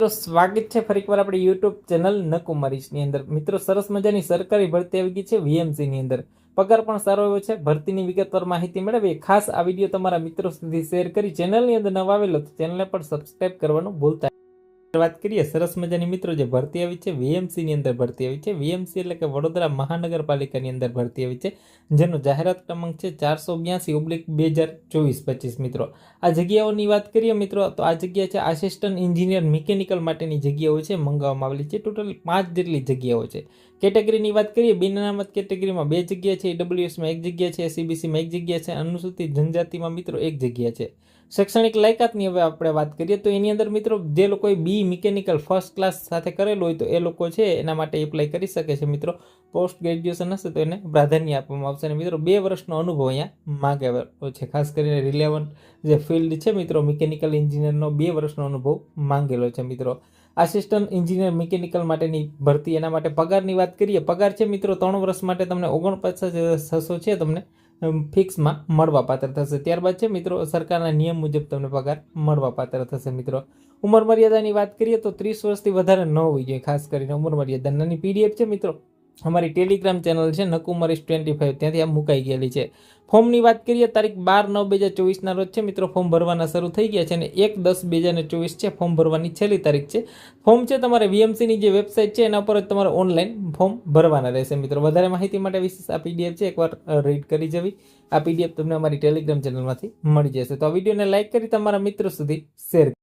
તો સ્વાગત છે ફરીકવાર આપણે યુટ્યુબ ચેનલ નકુમારીશની અંદર. મિત્રો, સરસ મજાની સરકારી ભરતી આવી ગઈ છે વીએમસીની અંદર. પગાર પણ સારો એવો છે. ભરતીની વિગતવાર માહિતી મેળવીએ. ખાસ આ વીડિયો તમારા મિત્રો સુધી શેર કરી ચેનલની અંદર નવા આવેલો તો ચેનલને પણ સબસ્ક્રાઇબ કરવાનું ભૂલતા. વાત કરીએ, સરસ મજાની મિત્રો જે ભરતી આવી છે વીએમસીની અંદર ભરતી આવી છે. વીએમસી એટલે કે વડોદરા મહાનગરપાલિકાની અંદર ભરતી આવી છે, જેનો જાહેરાત ક્રમાંક છે ચારસો બ્યાસી ઓબ્લિક બે હજાર ચોવીસ પચીસ મિત્રો. આ જગ્યાઓની વાત કરીએ મિત્રો, તો આ જગ્યા છે આસિસ્ટન્ટ એન્જિનિયર મિકેનિકલ માટેની જગ્યાઓ છે, મંગાવવામાં આવેલી છે. ટોટલ પાંચ જેટલી જગ્યાઓ છે. કેટેગરીની વાત કરીએ બિન અનામત કેટેગરીમાં બે જગ્યા છે ડબલ્યુએસમાં એક જગ્યા છે એસીબીસીમાં એક જગ્યા છે, અનુસૂચિત જનજાતિમાં મિત્રો એક જગ્યા છે. શૈક્ષણિક લાયકાતની હવે આપણે વાત કરીએ તો એની અંદર મિત્રો જે લોકોએ બી મિકેનિકલ ફર્સ્ટ ક્લાસ સાથે કરેલું હોય તો એ લોકો છે એના માટે એપ્લાય કરી શકે છે મિત્રો. પોસ્ટ ગ્રેજ્યુએશન હશે તો એને પ્રાધાન્ય આપવામાં આવશે અને મિત્રો બે વર્ષનો અનુભવ અહીંયા માંગેલો છે. ખાસ કરીને રિલેવન્ટ જે ફિલ્ડ છે મિત્રો મિકેનિકલ એન્જિનિયરનો બે વર્ષનો અનુભવ માંગેલો છે મિત્રો. આસિસ્ટન્ટ એન્જિનિયર મિકેનિકલ માટેની ભરતી એના માટે પગારની વાત કરીએ. પગાર છે મિત્રો ત્રણ વર્ષ માટે તમને ઓગણપચાસ છસો છે તમને ફિક્સમાં મળવા પાત્ર થશે. ત્યારબાદ છે મિત્રો, સરકારના નિયમ મુજબ તમને પગાર મળવા પાત્ર થશે મિત્રો. ઉંમર મર્યાદાની વાત કરીએ તો ત્રીસ વર્ષથી વધારે ન હોવી જોઈએ, ખાસ કરીને ઉંમર મર્યાદા. નાની પીડીએફ છે મિત્રો અમારી ટેલિગ્રામ ચેનલ છે, નકુમરીશ ટ્વેન્ટી ફાઇવ ત્યાંથી આ મુકાઈ ગયેલી છે. ફોર્મની વાત કરીએ, તારીખ બાર નવ બે હજાર ચોવીસના રોજ છે. મિત્રો, ફોર્મ ભરવાના શરૂ થઈ ગયા છે અને એક દસ બે હજાર ચોવીસ છે. ફોર્મ ભરવાની છેલ્લી તારીખ છે. ફોર્મ છે તમારે વીએમસીની જે વેબસાઇટ છે, એના પર જ તમારે ઓનલાઈન ફોર્મ ભરવાના રહેશે. મિત્રો, વધારે માહિતી માટે વિશેષ આ પીડીએફ છે. એકવાર રીડ કરી જવી. આ પીડીએફ તમને અમારી ટેલિગ્રામ ચેનલમાંથી મળી જશે. તો આ વિડીયોને લાઇક કરી તમારા મિત્રો સુધી શેર